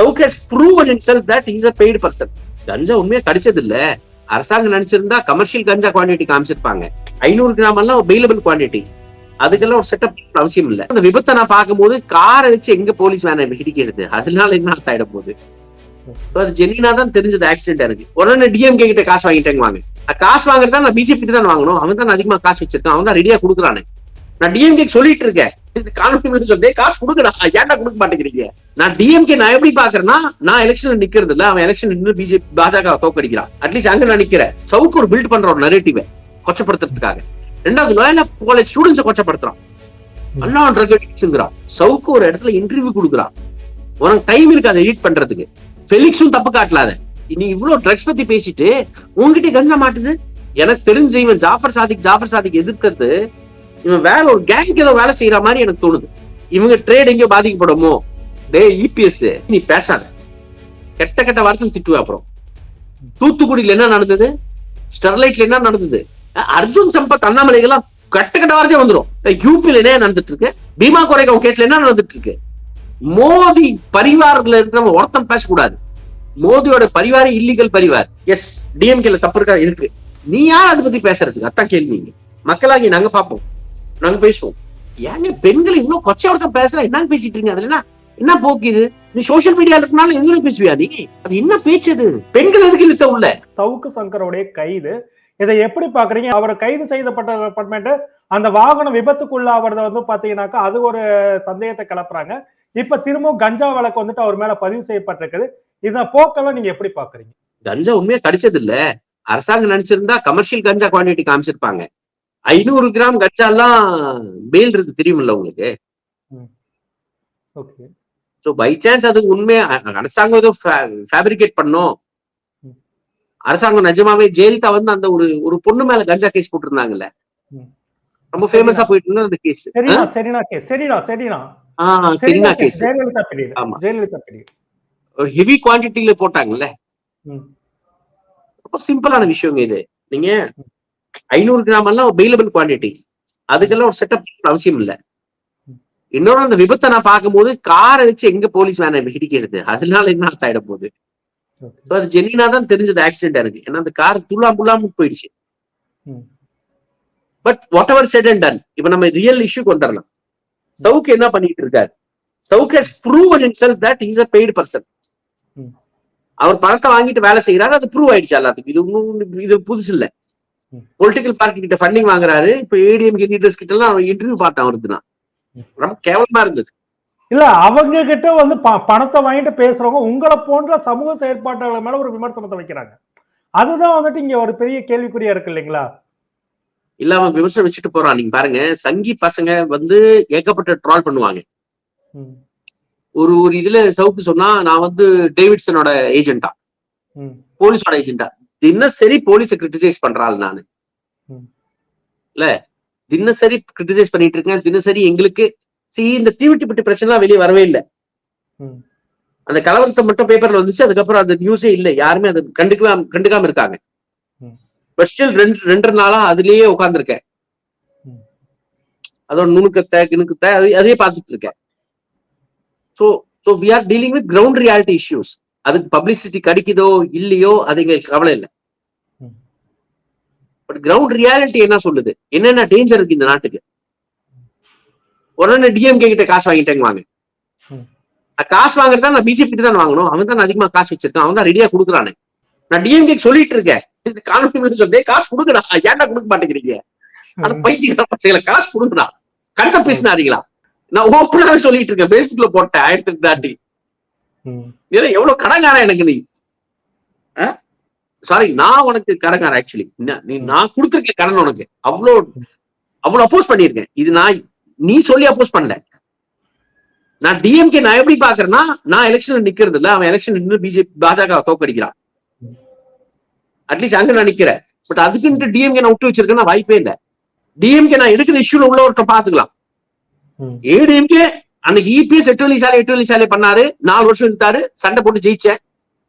Savukku has proven in self that is a paid person கஞ்சா உண்மையா கிடைச்சது இல்ல அரசாங்கம் நினைச்சிருந்தா கமர்ஷியல் கஞ்சா குவான்டிட்டி காமிச்சிருப்பாங்க. ஐநூறு கிராம் எல்லாம் அவைலபிள் குவான்டிட்டி அதுக்கெல்லாம் ஒரு செட்டப் அவசியம் இல்ல. அந்த விபத்தை நான் பார்க்கும்போது காரை வச்சு எங்க போலீஸ் வேனை இடிக்கிறது? அதனால என்ன அர்த்தம் ஆயிட போகுது? அது ஜென்னினா தான் தெரிஞ்சது ஆக்சிடென்ட் எனக்கு உடனே டிஎம்கே கிட்ட காசு வாங்கிட்டேங்க வாங்க நான் காசு வாங்குறதா நான் பிஜேபி தான் வாங்கணும். அவன் தான் அதிகமா காசு வச்சிருக்கான். அவன் தான் ரெடியா கொடுக்குறானு. நான் டிஎம்கே சொல்லிட்டு இருக்கேன். இந்த கான்வென்ட் சொல்லி காசு கொடுக்கடா ஏன்டா கொடுக்க மாட்டேங்கிறீங்க? நான் டிஎம்கே நான் எப்படி பாக்குறேன்னா நான் எலெக்ஷன்ல நிக்கிறது இல்ல. அவன் எலெக்ஷன் நின்று பிஜேபி பாஜக தோக்கடிக்கிறான் அட்லீஸ்ட் அங்க நான் நிக்கிறேன். சவுக்கு ஒரு பில்ட் பண்ற ஒரு நரேட்டிவ கொச்சப்படுத்துறதுக்காக. ரெண்டாவது லோயலா காலேஜ் ஸ்டூடெண்ட்ஸ் கொச்சப்படுத்துறான். அண்ணா ட்ரக் அடிக்ட்ஸ்ங்கிறான் சவுக்கு ஒரு இடத்துல இன்டர்வியூ கொடுக்குறான். உனக்கு டைம் இருக்கு அதை எடிட் பண்றதுக்கு. ஃபெலிக்ஸும் தப்பு காட்டலாத. நீ இவ்வளவு ட்ரக்ஸ் பத்தி பேசிட்டு உன்கிட்ட கஞ்சா மாட்டுது? எனக்கு தெரிஞ்சு இவன் ஜாஃபர் சாதிக் ஜாஃபர் சாதிக் எதிர்க்கிறது இவன் வேற ஒரு கேங்க்கு ஏதோ வேலை செய்யற மாதிரி எனக்கு தோணுது. இவங்க ட்ரேட் எங்கேயோ பாதிக்கப்படுமோ? டே இபிஎஸ் நீ பேசாத. கெட்ட கெட்ட வார்த்தை திட்டுவ அப்புறம். தூத்துக்குடியில என்ன நடந்தது? ஸ்டெர்லைட்ல என்ன நடந்தது? அர்ஜுன் சம்பத் அண்ணாமலைகள்லாம் கட்ட கட்ட வார்த்தையே வந்துடும் யூபியில என்ன நடந்துட்டு இருக்கு? பீமா கொரைகம் கேஸ்ல என்ன நடந்துட்டு இருக்கு? மோதி பரிவாரத்துல இருக்கிறவங்க ஒருத்தன் பேசக்கூடாது. மோதியோட பரிவார இல்லீகல் பரிவார். எஸ் டிஎம்கேல தப்பு இருக்கா? இருக்கு. நீ யார் அதை பத்தி பேசுறதுக்கு? அதான் கேள்வி மக்களாகி நாங்க பாப்போம் நாங்க பேசுவோம். ஏங்க பெண்கள் இவ்வளவு கொச்சை ஒருத்தன் பேசுறா? என்னங்க பேசிட்டு இருக்கீங்க? அதுல என்ன என்ன போக்கு இது? நீ சோசியல் மீடியால இருக்கனால எங்களுக்கு பேசுவியா நீ? அது என்ன பேச்சு அது? பெண்கள் எதுக்கு இழுத்த உள்ள? சவுக்கு சங்கருடைய கைது. இதை எப்படி பாக்குறீங்க அவர் கைது செய்யப்பட்ட அப்பார்ட்மெண்ட் அந்த வாகனம் விபத்துக்குள்ளாவத வந்து பாத்தீங்கன்னாக்கா அது ஒரு சந்தேகத்தை கிளப்புறாங்க. இப்ப திரும்பவும் கஞ்சா வழக்கு வந்துட்டு அவர் மேல பதிவு செய்யப்பட்டிருக்குது. இந்த போக்கெல்லாம் நீங்க எப்படி பாக்குறீங்க கஞ்சா உண்மையா கிடைச்சது இல்ல அரசாங்கம் நினைச்சிருந்தா கமர்ஷியல் கஞ்சா குவான்டிட்டி காமிச்சிருப்பாங்க. ஐநூறு கிராம் கஞ்சா எல்லாம் பேல் இருக்கு. தெரியுமில்ல உங்களுக்கு? சோ பை சான்ஸ் அது உண்மையா அரசாங்கம் ஏதோ ஃபேப்ரிகேட் பண்ணோம். அரசாங்கம் நிஜமாவே ஜெயலலிதா வந்து அந்த ஒரு ஒரு பொண்ணு மேல கஞ்சா கேஸ் போட்டிருந்தாங்கல்ல. ரொம்ப ஃபேமஸா போயிட்டு இருந்தது அந்த கேஸ் சரிண்ணா சரிண்ணா கே சரிண்ணா சரிண்ணா. சரினா கேஸ் ஜெயலலிதா பீரியட் ஆமா. ஜெயலலிதா பீரியட் ஹெவி குவான்டிட்டியில போட்டாங்கல்ல. ரொம்ப சிம்பிளான விஷயங்க இது. நீங்க ஐநூறு கிராம் எல்லாம் அவைலபிள் குவான்டிட்டி அதுக்கெல்லாம் ஒரு செட்டப் அவசியம் இல்ல. இன்னொரு அந்த விபத்தை நான் பார்க்கும்போது காரை வச்சு எங்க போலீஸ் வேனை இடிக்கிறது? அதனால என்ன ஆயிட போகுது? அது ஜென்னினா தான் தெரிஞ்சது ஆக்சிடென்ட் எனக்கு ஏன்னா அந்த கார் துள்ளா புள்ளாம போயிடுச்சு. But whatever said and done இப்ப நம்ம ரியல் இஷ்யூ கொண்டு வரலாம். சவுக் என்ன பண்ணிட்டு இருக்காரு? Savukku has proven in self that is a paid person. அவர் பணத்தை வாங்கிட்டு வேலை செய்யறாரு அது ப்ரூவ் ஆயிடுச்சு எல்லாத்துக்கும். இது இது புதுசு இல்ல. பொலிட்டிக்கல் பார்ட்டி கிட்ட ஃபண்டிங் வாங்குறாரு. இப்ப ஏடிஎம் லீடர்ஸ் கிட்ட எல்லாம் இன்டர்வியூ பார்த்தேன் ம். ரொம்ப கேவலமா இருந்தது. இல்ல அவங்க கிட்ட வந்து ப- பணத்தை வாங்கிட்டு பேசுறவங்க உங்களை போன்ற சமூக செயற்பாட்டாளர் மேல ஒரு விமர்சனத்தை வைக்கிறாங்க. அதுதான் வந்துட்டு இங்க ஒரு பெரிய கேள்விக்குறியா இருக்கு இல்லைங்களா? இல்ல அவன் விமர்சனம் வச்சுட்டு போறான். நீங்க பாருங்க சங்கி பசங்க வந்து ஏகப்பட்ட ட்ரால் பண்ணுவாங்க. ஒரு ஒரு இதுல சவுக்கு சொன்னா நான் வந்து டேவிட்சனோட ஏஜென்டா போலீஸோட ஏஜென்டா தினசரி போலீஸை கிரிட்டிசைஸ் பண்றாள் நானு. இல்ல? தினசரி கிரிட்டிசைஸ் பண்ணிட்டு இருக்கேன். தினசரி எங்களுக்கு see இந்த தீவிட்டிப்பட்டி பிரச்சனை வெளியே வரவே இல்லை. அந்த கலவரத்தை மட்டும் பேப்பர்ல வந்துச்சு. அதுக்கப்புறம் அந்த நியூஸே இல்லை. யாருமே அதை கண்டுக்கலாம் கண்டுக்காம இருக்காங்க. பட் ஸ்டில் ரெண்டு ரெண்டு நாளா அதுலயே உட்கார்ந்திருக்கேன். ம். அதோட நுணுக்கத்தை கிணுக்கத்தை அது- அதையே பார்த்துட்டு இருக்கேன். So so we are dealing with ground reality issues அதுக்கு பப்ளிசிட்டி கிடைக்குதோ இல்லையோ அது எங்களுக்கு கவலை இல்லை. பட் கிரவுண்ட் ரியாலிட்டி என்ன சொல்லுது? என்னென்ன டேஞ்சர் இருக்கு இந்த நாட்டுக்கு? உடனே டிஎம்கே கிட்ட காசு வாங்கிட்டேங்க வாங்க. காசு வாங்குறதா நான் பிஜேபி தான் வாங்கணும். அவன் தான் அதிகமா காசு வச்சிருக்கான். அவன் தான் ரெடியா கொடுக்குறானே. நான் டிஎம்கே சொல்லிட்டு இருக்கேன். இந்த கான்வென்ட் சொல்லி காசு கொடுக்கடா ஏன்டா கொடுக்க மாட்டேங்கிறீங்க? ஆனா பைத்தியக்கார பசங்களை காசு கொடுக்கடா கண்ட பேசினாருங்களா நான் ஓப்பனாவே சொல்லிட்டு இருக்கேன். பேஸ்புக்ல போட்டேன். ஆயிரத்தி தாண்டி ம், ஏன்னா எவ்வளவு கடங்காரன் எனக்கு நீ? சாரி நான் உனக்கு கடங்காரன் ஆக்சுவலி நீ நான் கொடுத்துருக்கேன் கடன் உனக்கு. அவ்வளோ அவ்வளவு அப்போஸ் பண்ணியிருக்கேன். இது நான் நீ சொல்லி அப்போஸ் பண்ணல. நான் டிஎம்கே நான் எப்படி பாக்குறேன்னா நான் எலெக்ஷன்ல நிக்கிறது இல்ல. அவன் எலெக்ஷன் நின்று பிஜேபி பாஜக தோக்கடிக்கிறான் அட்லீஸ்ட் அங்க நான் நிக்கிறேன். பட் அதுக்குன்ட்டு டிஎம்கே நான் விட்டு வச்சிருக்கேன்னா வாய்ப்பே இல்ல. டிஎம்கே நான் எடுக்கிற இஷ்யூல உள்ள ஒருத்தன் பாத்துக்கலாம். ஏடிஎம்கே அன்னைக்கு இபிஎஸ் எட்டு வழி சாலை எட்டு வழி சாலை பண்ணாரு. நாலு வருஷம் இருந்தாரு சண்டை போட்டு ஜெயிச்சேன்.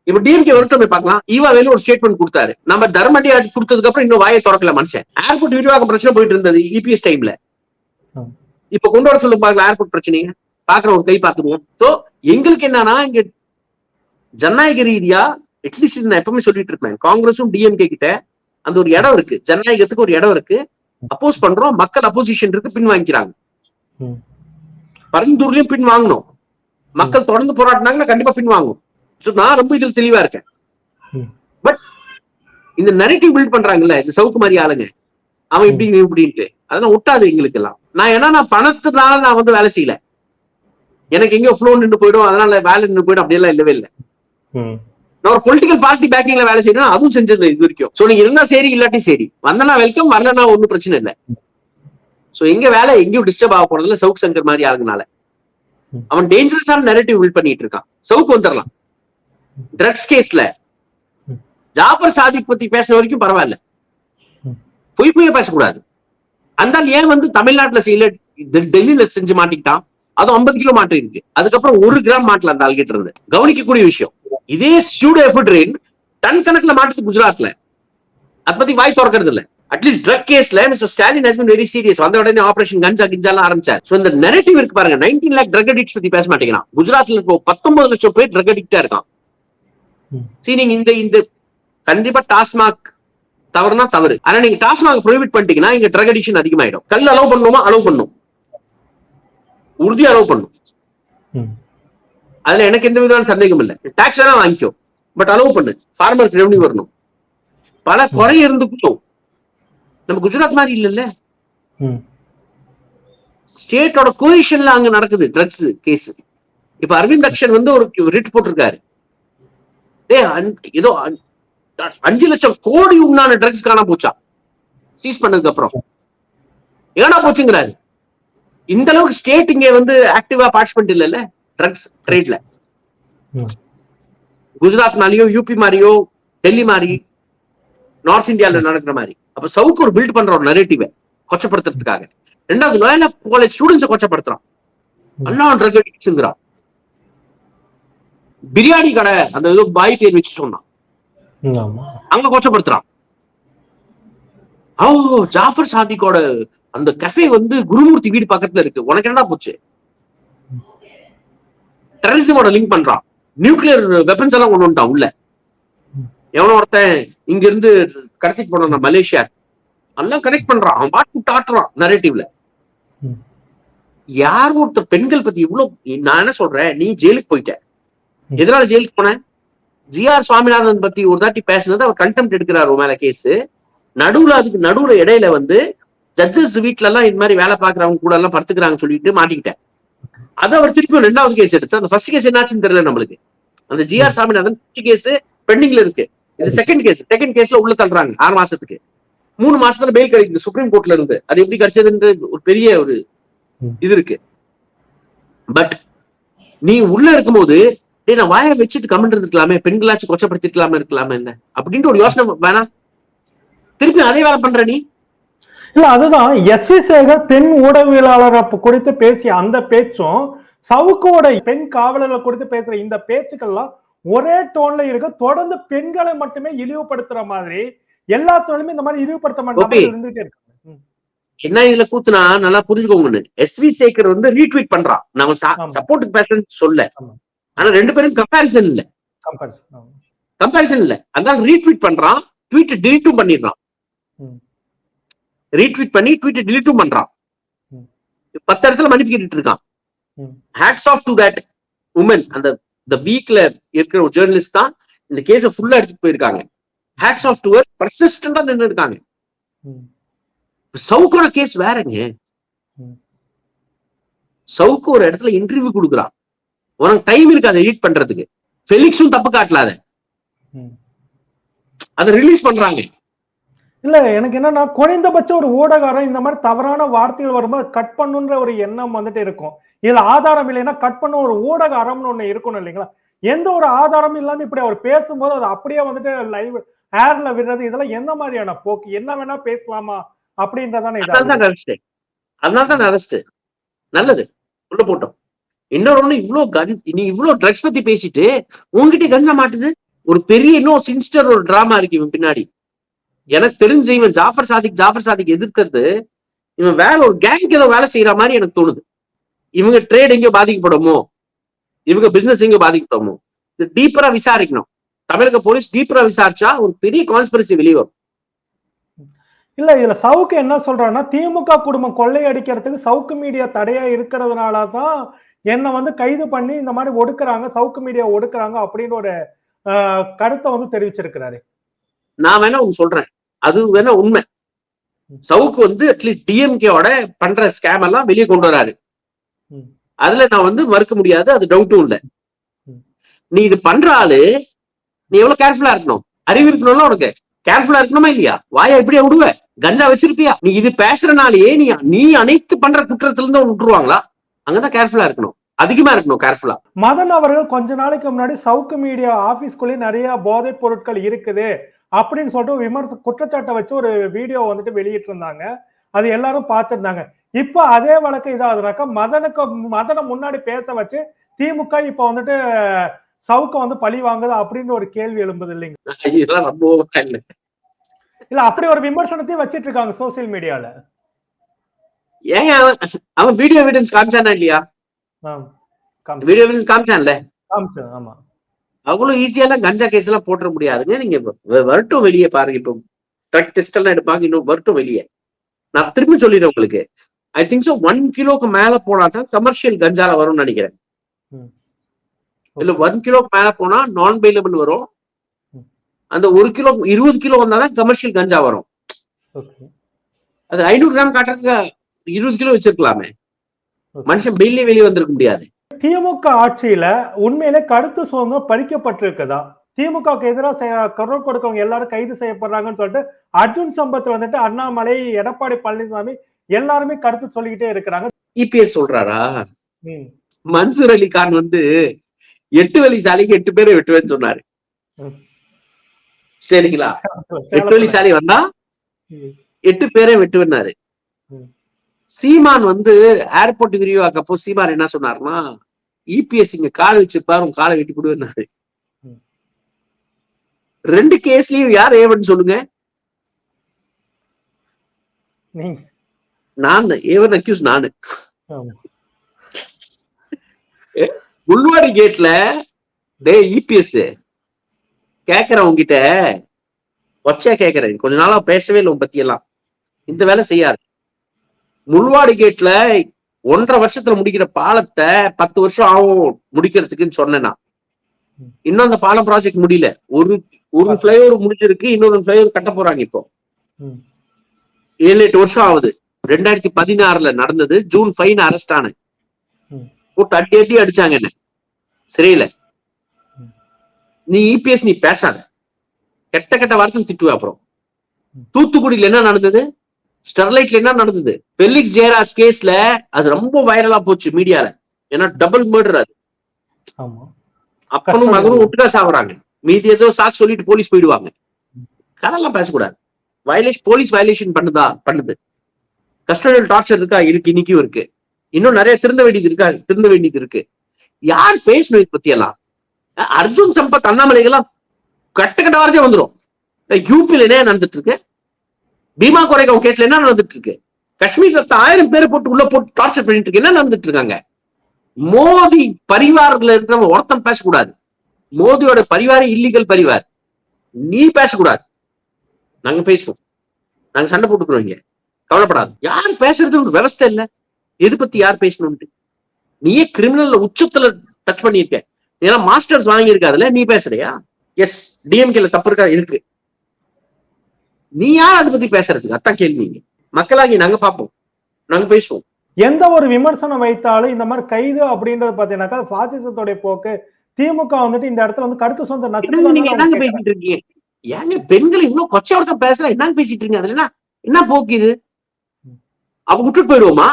இப்ப டிஎம்கே வரட்டும் போய் பார்க்கலாம். ஈவா வேலு ஒரு ஸ்டேட்மெண்ட் கொடுத்தாரு. நம்ம தர்மடி கொடுத்ததுக்கு அப்புறம் இன்னும் வாயை திறக்கல மனுஷன். ஏர்போர்ட் விரிவாக்கம் பிரச்சனை போயிட்டு இருந்தது இபிஎஸ் டைம்ல ம். இப்ப கொண்டு வர சொல்லுங்க பாக்கலாம் ஏர்போர்ட் பிரச்சனைங்க பாக்குற ஒரு கை பார்த்துருவோம் சோ எங்களுக்கு என்னன்னா இங்க ஜனநாயக ரீதியா அட்லீஸ்ட் நான் எப்பவுமே சொல்லிட்டு இருப்பேன். காங்கிரஸும் டிஎம்கே கிட்ட அந்த ஒரு இடம் இருக்கு. ஜனநாயகத்துக்கு ஒரு இடம் இருக்கு. அப்போஸ் பண்றோம். மக்கள் அப்போசிஷன் இருக்கு பின் வாங்கிக்கிறாங்க. பரந்தூர்லயும் பின் வாங்கணும். மக்கள் தொடர்ந்து போராடினாங்கன்னா கண்டிப்பா பின் வாங்கும். நான் ரொம்ப இதில் தெளிவா இருக்கேன். பட் இந்த நெரட்டிவ் பில்ட் பண்றாங்கல்ல இந்த சவுக்கு மாதிரி ஆளுங்க அவன் இப்படி இப்படின்ட்டு. அதெல்லாம் ஒட்டாது எங்களுக்கு எல்லாம் நான் ஏன்னா நான் பணத்தினால நான் வந்து வேலை செய்யல. எனக்கு எங்கேயோ ஃப்ளோ நின்று போயிடும் அதனால வேலை நின்று போயிடும் அப்படியெல்லாம் இல்லவே இல்லை. நான் ஒரு பொலிட்டிக்கல் பார்ட்டி பேக்கிங்ல வேலை செய்யணும் அதுவும் செஞ்சது இது வரைக்கும். சோ நீங்க இருந்தா சரி இல்லாட்டி சரி. வந்தனா வெல்கம் வரலனா ஒண்ணும் பிரச்சனை இல்லை. சோ எங்க வேலை எங்கேயும் டிஸ்டர்ப் ஆக போறதுல சவுக் சங்கர் மாதிரி ஆளுங்கனால. அவன் டேஞ்சரஸான நெரட்டிவ் பில்ட் பண்ணிட்டு இருக்கான். சவுக்கு வந்துடலாம். ட்ரக்ஸ் கேஸ்ல. ஜாபர் சாதிக் பத்தி பேசுற வரைக்கும் பரவாயில்ல. பொய் பொய்ய பேசக்கூடாது. அந்த ஏன் வந்து தமிழ்நாட்டுல செய்யல டெல்லியில செஞ்சு மாட்டிக்கிட்டான்? அதுவும் 50 கிலோ மாட்டு இருக்கு. அதுக்கப்புறம் ஒரு கிராம் மாட்டல அந்த ஆள்கிட்ட இருந்து. கவனிக்கக்கூடிய விஷயம். இதே ஸ்டூடியோ எஃபட்ரின் டன் கணக்குல மாட்டுது குஜராத்ல. அதை பத்தி வாய் திறக்கிறது இல்ல அட்லீஸ்ட் ட்ரக் கேஸ்ல mister Stalin has been very serious வந்த உடனே ஆபரேஷன் கஞ்சா கிஞ்சாலாம் ஆரம்பிச்சார். சோ இந்த நெரட்டிவ் இருக்கு பாருங்க. 19 லேக் ட்ரக் அடிக்ட் பத்தி பேச மாட்டேங்கிறான். குஜராத்ல இப்போ 19 லட்சம் பேர் ட்ரக் அடிக்டா இருக்கான். சரி நீங்க இந்த இந்த கண்டிப்பா டாஸ்மாக் தவறுனா தவறு. ஆனா நீங்க டாஸ்மாக் ப்ரொஹிபிட் பண்ணிட்டீங்கன்னா இங்க ட்ரக் அடிக்ஷன் அதிகமாயிடும். கல் அலோவ் பண்ணுமா அலோவ் பண்ணும். உறுதி அலோவ் பண்ணும். அதுல எனக்கு எந்த விதமான சந்தேகம் இல்ல. டாக்ஸ் வேணா வாங்கிக்கோ. பட் அலோவ் பண்ணு. ஃபார்மருக்கு ரெவன்யூ வரணும். பல குறை இருந்துக்கும் நம்ம குஜராத் மாதிரி இல்லல்ல. ஸ்டேட்டோட கோயிஷன்ல அங்க நடக்குது ட்ரக்ஸ் கேஸ் இப்ப அரவிந்த் அக்ஷன் வந்து ஒரு ரிட் போட்டிருக்காரு. அன்- ஏதோ அஞ்சு லட்சம் கோடி உண்டான ட்ரக்ஸ் காணாம போச்சா? சீஸ் பண்ணதுக்கு அப்புறம் ஏனா போச்சுங்கிறாரு. இந்த அளவுக்கு ஸ்டேட் இங்க வந்து ஆக்டிவா பார்ட்டிசிபென்ட் இல்லைல்ல ட்ரக்ஸ் ட்ரேட்ல. குஜராத் மாதிரியோ யூபி மாதிரியோ டெல்லி மாதிரி நார்த் இந்தியால நடக்கிற மாதிரி. அப்ப சவுக்கு ஒரு பில்ட் பண்ற ஒரு நரேட்டிவ கொச்சப்படுத்துறதுக்காக. ரெண்டாவது லோயலா காலேஜ் ஸ்டூடெண்ட்ஸை கொச்சப்படுத்துறான். எல்லாம் ட்ரக் பிரியாணி கடை அந்த ஏதோ பாய் பேர் வச்சு சொன்னான். அங்க கொச்சப்படுத்துறான். ஓ ஜாஃபர் சாதிக்கோட அந்த கஃபே வந்து குருமூர்த்தி வீடு பக்கத்துல இருக்கு. உனக்கு என்னடா போச்சு? டெரரிசமோட லிங்க் பண்றான். நியூக்ளியர் வெப்பன்ஸ் எல்லாம் கொண்டு வந்துட்டான் உள்ள. எவனோ ஒருத்தன் இங்க இருந்து கடத்திட்டு போனான் மலேசியா. எல்லாம் கனெக்ட் பண்றான். அவன் பாட்டு டாட்டுறான் நரேட்டிவ்ல. யார் ஒருத்தர் பெண்கள் பத்தி இவ்வளவு நான் என்ன சொல்றேன்? நீ ஜெயிலுக்கு போயிட்ட. எதனால ஜெயிலுக்கு போன? ஜிஆர் சுவாமிநாதன் பத்தி ஒரு தாட்டி பேசுனது அவர் கண்டெம்ட் எடுக்கிறாரு மேல கேஸ் நடுவுல அதுக்கு நடுவுல இடையில வந்து ஜட்ஜஸ் வீட்ல எல்லாம் இந்த மாதிரி வேலை பாக்குறவங்க கூட எல்லாம் படுத்துக்கிறாங்கன்னு சொல்லிட்டு மாட்டிக்கிட்டேன். அது அவர் திருப்பி ரெண்டாவது கேஸ் எடுத்து அந்த ஃபர்ஸ்ட் கேஸ் என்னாச்சுன்னு தெரியல நம்மளுக்கு. அந்த ஜிஆர் சாமிநாதன் ஃபர்ஸ்ட் கேஸ் பெண்டிங்ல இருக்கு. இது செகண்ட் கேஸ் செகண்ட் கேஸ்ல உள்ள தள்ளுறாங்க. ஆறு மாசத்துக்கு. மூணு மாசத்துல பெயில் கிடைக்குது. சுப்ரீம் கோர்ட்ல இருந்து. அது எப்படி கிடைச்சதுன்ற ஒரு பெரிய ஒரு. இது இருக்கு. பட் நீ உள்ள இருக்கும்போது டேய் நான் வாயை வச்சுட்டு கமெண்ட் இருந்துக்கலாமே பெண்களாச்சும் கொச்சப்படுத்திருக்கலாமே இருக்கலாமே என்ன? அப்படின்ட்டு ஒரு யோசனை வேணாம். திருப்பி அதே வேலை பண்ற நீ. இல்ல அதுதான். எஸ் வி சேகர் பெண் ஊடகவியலாளர் குறித்து பேசிய அந்த பேச்சும் சவுக்கோட பெண் காவலர்கள் குறித்து பேசுற இந்த பேச்சுக்கள்லாம் ஒரே டோன்ல இருக்கு தொடர்ந்து பெண்களை மட்டுமே இழிவுபடுத்துற மாதிரி எல்லா தொழிலுமே இந்த மாதிரி இழிவுபடுத்த. மாட்டாங்க இருந்துட்டே இருக்கு ம். என்ன இதுல கூத்துனா நல்லா புரிஞ்சுக்கோங்கன்னு எஸ் வி சேகர் வந்து ரீட்வீட் பண்றான் நம்ம. சப்போர்ட்டுக்கு பேசுறேன்னு சொல்ல. ஆனா ரெண்டு பேரும் கம்பேரிசன் இல்ல. கம்பேரிசன் இல்ல அதான் ரீட்வீட் பண்றான் ட்வீட் டிலீட்டும் பண்ணிடுறான். ரீட்வீட் பண்ணி ட்வீட் டிலீட்டும் பண்றான். பத்து இடத்துல மன்னிப்பு கேட்டுட்டு இருக்கான். Hats off to that woman அந்த இந்த வீக்ல இருக்கிற ஒரு ஜேர்னலிஸ்ட் தான் இந்த கேஸ ஃபுல்லா எடுத்துட்டு போயிருக்காங்க. ஹேட்ஸ் ஆஃப் டு பர்சிஸ்டண்டா நின்று இருக்காங்க. சவுக்கோட கேஸ் வேறங்க. சவுக்கு ஒரு இடத்துல இன்டர்வியூ கொடுக்குறான். உனக்கு டைம் இருக்கு அதை எடிட் பண்றதுக்கு. ஃபெலிக்ஸும் தப்பு காட்டலாத. அதை. ரிலீஸ் பண்றாங்க. இல்ல எனக்கு என்னன்னா குறைந்தபட்சம் ஒரு ஊடகாரம் இந்த மாதிரி தவறான வார்த்தைகள் வரும்போது கட் பண்ணுன்ற ஒரு எண்ணம் வந்துட்டு இருக்கும். இதுல ஆதாரம் இல்லைன்னா கட் பண்ண ஒரு ஊடக அறம்னு ஒண்ணு இருக்கணும் இல்லைங்களா? எந்த ஒரு ஆதாரமும் இல்லாம இப்படி அவர் பேசும்போது அது அப்படியே வந்துட்டு லைவ் ஏர்ல விடுறது இதெல்லாம் எந்த மாதிரியான போக்கு? என்ன வேணா பேசலாமா? அப்படின்றதானே அதனால்தான் தான் அரெஸ்ட் அதனால தான் நல்லது. உள்ள போட்டோம். இன்னொரு ஒண்ணு இவ்ளோ கன் நீ இவ்ளோ ட்ரக்ஸ் பத்தி பேசிட்டு உங்ககிட்ட கஞ்சா மாட்டுது? ஒரு பெரிய இன்னும் சின்ஸ்டர் ஒரு டிராமா இருக்கு இவன் பின்னாடி. எனக்கு தெரிஞ்சு இவன் ஜாஃபர் சாதிக் ஜாஃபர் சாதிக் எதிர்க்கிறது இவன் வேற ஒரு கேங்க்கு ஏதோ வேலை செய்யற மாதிரி எனக்கு தோணுது. இவங்க ட்ரேட் எங்கேயோ பாதிக்கப்படுமோ? இவங்க பிசினஸ் எங்கேயோ பாதிக்கப்படுமோ? டீப்பரா விசாரிக்கணும். தமிழக போலீஸ் டீப்பரா விசாரிச்சா ஒரு பெரிய கான்ஸ்பிரசி வெளியே வரும். இல்ல இதுல சவுக்கு என்ன சொல்றான்னா திமுக குடும்பம் கொள்ளையடிக்கிறதுக்கு சவுக்கு மீடியா தடையா இருக்கிறதுனால தான் என்னை வந்து கைது பண்ணி இந்த மாதிரி ஒடுக்குறாங்க சவுக்கு மீடியா ஒடுக்குறாங்க அப்படின்னு ஒரு கருத்தை வந்து தெரிவிச்சிருக்கிறாரு. நான் வேணா ஒண்ணு சொல்றேன். அது வேணா உண்மை. சவுக்கு வந்து அட்லீஸ்ட் டிஎம்கேவோட பண்ற ஸ்கேம் எல்லாம் வெளியே கொண்டு வராரு. அதுல நான் வந்து மறுக்க முடியாது அது டவுட்டும் இல்ல. நீ இது பண்ற ஆளு நீ எவ்வளவு கேர்ஃபுல்லா இருக்கணும்? அறிவு இருக்கணும்ல உனக்கு. கேர்ஃபுல்லா இருக்கணுமா இல்லையா? வாயா இப்படியா விடுவ கஞ்சா வச்சிருப்பியா? நீ இது பேசுறனாலேயே நீ நீ அனைத்து பண்ற குற்றத்துல இருந்து விட்டுருவாங்களா? அங்கதான் கேர்ஃபுல்லா இருக்கணும். அதிகமா இருக்கணும் கேர்ஃபுல்லா மதன் அவர்கள் கொஞ்ச நாளைக்கு முன்னாடி சவுக்கு மீடியா ஆபீஸ்க்குள்ளே நிறைய போதைப் பொருட்கள் இருக்குது அப்படின்னு சொல்லிட்டு விமர்ச குற்றச்சாட்டை வச்சு ஒரு வீடியோ வந்துட்டு வெளியிட்டு இருந்தாங்க அது எல்லாரும் பார்த்திருந்தாங்க. இப்ப அதே வழக்கு இதாகுதுனாக்கா மதனுக்கு மதனை முன்னாடி பேச வச்சு திமுக இப்ப வந்துட்டு சவுக்க வந்து பழி வாங்குது அப்படின்னு ஒரு கேள்வி எழும்புது இல்லைங்க? இல்ல. அப்படி ஒரு விமர்சனத்தையும் வச்சிட்டு இருக்காங்க சோசியல் மீடியால ஏங்க அவன் வீடியோ எவிடன்ஸ் காமிச்சானா இல்லையா? வீடியோ எவிடன்ஸ் காமிச்சான்ல? காமிச்சு ஆமா. அவ்வளவு ஈஸியாலாம் கஞ்சா கேஸ் எல்லாம் போட்டுற முடியாதுங்க. நீங்க வரட்டும் வெளியே பாருங்க இப்போ ட்ரக் டெஸ்ட் எல்லாம் எடுப்பாங்க இன்னும் வரட்டும் வெளியே. நான் திரும்பி சொல்லிடுறேன் உங்களுக்கு. ஐ திங்க் ஸோ ஒன் கிலோக்கு மேல போனா தான் கமர்ஷியல் கஞ்சால வரும்னு நினைக்கிறேன். இல்ல ஒன் கிலோக்கு மேல போனா நான் பெயிலபிள் வரும். அந்த ஒரு கிலோ இருபது கிலோ வந்தாதான் கமர்ஷியல் கஞ்சா வரும். அது ஐநூறு கிராம் காட்டுறதுக்கு இருபது கிலோ வச்சிருக்கலாமே. மனுஷன் பெயிலே வெளியே வந்திருக்க முடியாது. திமுக ஆட்சியில உண்மையிலே கருத்து சுதந்திரம் பறிக்கப்பட்டிருக்குதா? திமுகவுக்கு எதிராக குரல் கொடுக்கவங்க எல்லாரும் கைது செய்யப்படுறாங்கன்னு சொல்லிட்டு அர்ஜுன் சம்பத் வந்துட்டு அண்ணாமலை எடப்பாடி பழனிசாமி எல்லாருமே கருத்து சொல்லிக்கிட்டே இருக்கிறாங்க. இபிஎஸ் சொல்றாரா? ம், மன்சூர் அலி கான் வந்து எட்டு வழி சாலைக்கு எட்டு பேரை வெட்டுவேன்னு சொன்னாரு. சரிங்களா? எட்டு வழி. சாலை வந்தா எட்டு பேரை வெட்டுவேன்னாரு. சீமான் வந்து ஏர்போர்ட் விரிவாக்கப்போ சீமான் என்ன சொன்னாருன்னா இபிஎஸ் இங்க கால் வச்சிருப்பாரு உங்க காலை வெட்டி கொடுவேன்னாரு. ரெண்டு கேஸ்லயும் யார் ஏவன் சொல்லுங்க? நான் ஏவன் அக்யூஸ் நானு. ஆமா. முள்வாடி கேட்ல டே இபிஎஸ் கேக்குறேன் உங்ககிட்ட ஒச்சையா கேக்குறேன். கொஞ்ச நாளா பேசவே இல்லை உன் பத்தி எல்லாம் இந்த வேலை செய்யாது. முள்வாடி கேட்ல ஒன்றரை வருஷத்துல முடிக்கிற பாலத்தை பத்து வருஷம் ஆகும் முடிக்கிறதுக்குன்னு சொன்னேன் நான். இன்னும் அந்த பாலம் ப்ராஜெக்ட் முடியல. ஒரு ஒரு ஃபிளைஓவர் முடிஞ்சிருக்கு இன்னொரு ஃபிளைஓவர் கட்ட போறாங்க இப்போ. ஏழு எட்டு வருஷம் ஆகுது. ரெண்டாயிரத்தி பதினாறுல நடந்தது. ஜூன் ஃபைன் அரெஸ்ட் ஆனேன். ம். போட்டு அடி அடி அடிச்சாங்க என்ன. சிறையில. நீ இபிஎஸ் நீ பேசாத. கெட்ட கெட்ட வார்த்தை திட்டுவ அப்புறம். தூத்துக்குடியில என்ன நடந்தது? ஸ்டெர்லைட்ல என்ன நடந்தது? பெல்லிக்ஸ் ஜெயராஜ் கேஸ்ல அது ரொம்ப வைரலா போச்சு மீடியால. ஏன்னா டபுள் மர்டர் அது. அப்பனும் மகனும். ஒட்டுக்கா சாகுறாங்க. மீதி ஏதோ சாக்கு சொல்லிட்டு போலீஸ் போயிடுவாங்க. கதெல்லாம் பேசக்கூடாது. வயலேஷன் போலீஸ் வயலேஷன் பண்ணுதா பண்ணுது. கஸ்டோடியல் டார்ச்சர் இருக்கா? இருக்கு இன்னைக்கும் இருக்கு. இன்னும் நிறைய திருந்த வேண்டியது இருக்கா? திருந்த வேண்டியது இருக்கு. யார் பேசணும் இது பத்தி எல்லாம்? அர்ஜுன் சம்பத் அண்ணாமலைகள்லாம் கட்ட கட்ட வார்த்தையே வந்துடும் யூபியில் என்ன நடந்துட்டு இருக்கு? பீமா கொரைகாவ் கேஸ்ல என்ன நடந்துட்டு இருக்கு? காஷ்மீர்ல ஆயிரம் பேரை போட்டு உள்ள போட்டு டார்ச்சர் பண்ணிட்டு இருக்கு. என்ன நடந்துட்டு இருக்காங்க? மோதி பரிவாரத்துல இருக்கிறவங்க ஒருத்தன் பேசக்கூடாது. மோதியோட பரிவார இல்லீகல் பரிவார். நீ பேசக்கூடாது. நாங்க பேசுவோம். நாங்க சண்டை போட்டுக்கிறோம் இங்க. கவலைப்படாது. யார் பேசுறது ஒரு விவஸ்தை இல்ல. எது பத்தி யார் பேசணும்ட்டு நீயே கிரிமினல்ல உச்சத்துல டச் பண்ணிருக்க ஏன்னா மாஸ்டர்ஸ் வாங்கியிருக்காதுல நீ பேசுறியா? எஸ் டிஎம்கேல தப்பு இருக்கா? இருக்கு. நீ யார் அதை பத்தி பேசுறதுக்கு? அதான் கேள்வி. இங்க. மக்களாகி நாங்க பார்ப்போம். நாங்க பேசுவோம். எந்த ஒரு விமர்சனம் வைத்தாலும் இந்த மாதிரி கைது அப்படின்றது பாத்தீங்கன்னாக்கா பாசிசத்துடைய போக்கு. திமுக வந்துட்டு இந்த இடத்துல வந்து கருத்து சொந்த நீங்க என்னங்க பேசிட்டு இருக்கீங்க? ஏங்க பெண்கள் இவ்வளவு கொச்சை ஒருத்தன் பேசுறா? என்னங்க பேசிட்டு இருக்கீங்க? அதுல என்ன போக்கு இது? அவ விட்டுட்டு போயிடுவோமா.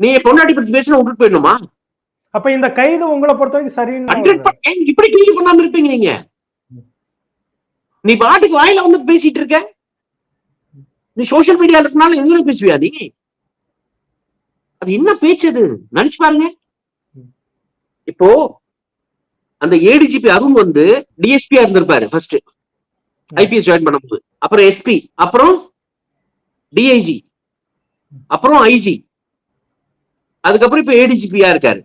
நீ பொண்டாட்டி பத்தி பேசினா விட்டுட்டு போயிடணுமா? அப்ப இந்த கைது உங்களை பொறுத்த வரைக்கும் ஹண்ட்ரட் இப்படி கேள்வி பண்ணாம இருப்பீங்க நீங்க? நீ பாட்டுக்கு வாயில வந்து பேசிட்டு இருக்க? நீ சோசியல் மீடியால இருக்கனால எங்க பேசுவியா நீ? அது என்ன பேச்சு அது? நினைச்சு பாருங்க. இப்போ அந்த ஏடிஜிபி அருண் வந்து டிஎஸ்பியா இருந்திருப்பாரு ஃபர்ஸ்ட் ஐபிஎஸ் ஜாயின் பண்ணும்போது. அப்புறம் எஸ்பி அப்புறம் டிஐஜி அப்புறம் ஐஜி அதுக்கப்புறம் இப்ப ஏடிஜிபியா இருக்காரு.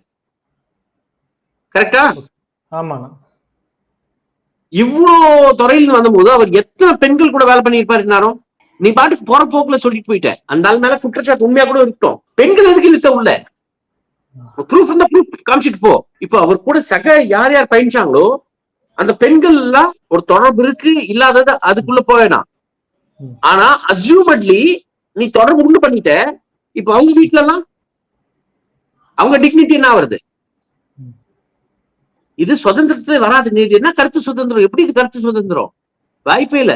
கரெக்டா ஆமாண்ணா. இவ்வளோ துறையில வந்தபோது அவர் எத்தனை பெண்கள் கூட வேலை பண்ணியிருப்பாரு நீ பாட்டுக்கு போற போக்குல சொல்லிட்டு போயிட்ட. அந்த ஆள் மேல குற்றச்சாட்டு உண்மையா கூட இருக்கட்டும். பெண்கள் எதுக்கு இழுத்த உள்ள? ப்ரூஃப் இந்த ப்ரூஃப் காமிச்சிட்டு போ. இப்போ அவர் கூட சக யார் யார் பயணிச்சாங்களோ அந்த பெண்கள் எல்லாம் ஒரு தொடர்பு இருக்கு இல்லாதது அதுக்குள்ள ம். ஆனா அசியூமட்லி நீ தொடர்பு உண்டு பண்ணிட்ட இப்போ அவங்க வீட்ல எல்லாம் அவங்க டிக்னிட்டி என்ன வருது. இது சுதந்திரத்துல வராதுங்க. இது என்ன கருத்து சுதந்திரம்? எப்படி இது கருத்து சுதந்திரம்? வாய்ப்பே இல்ல.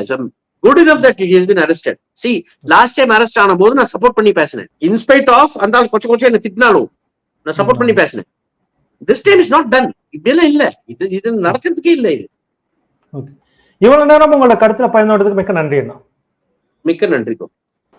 Good enough that it has been arrested C last time arrest ஆன போது நான் சப்போர்ட் பண்ணி பேசினேன். இன்ஸ்பைட் ஆஃப் அந்த கொச்ச கொச்ச என்ன திட்டினாலும் நான் சப்போர்ட் பண்ணி பேசினேன். This time is not done இப்படியெல்லாம் இல்ல. இது இது நடக்கிறதுக்கே இல்ல இது. இவ்வளவு நேரம் உங்களோட கருத்துல பயன்படுறதுக்கு மிக்க நன்றி அண்ணா மிக்க நன்றி கோ.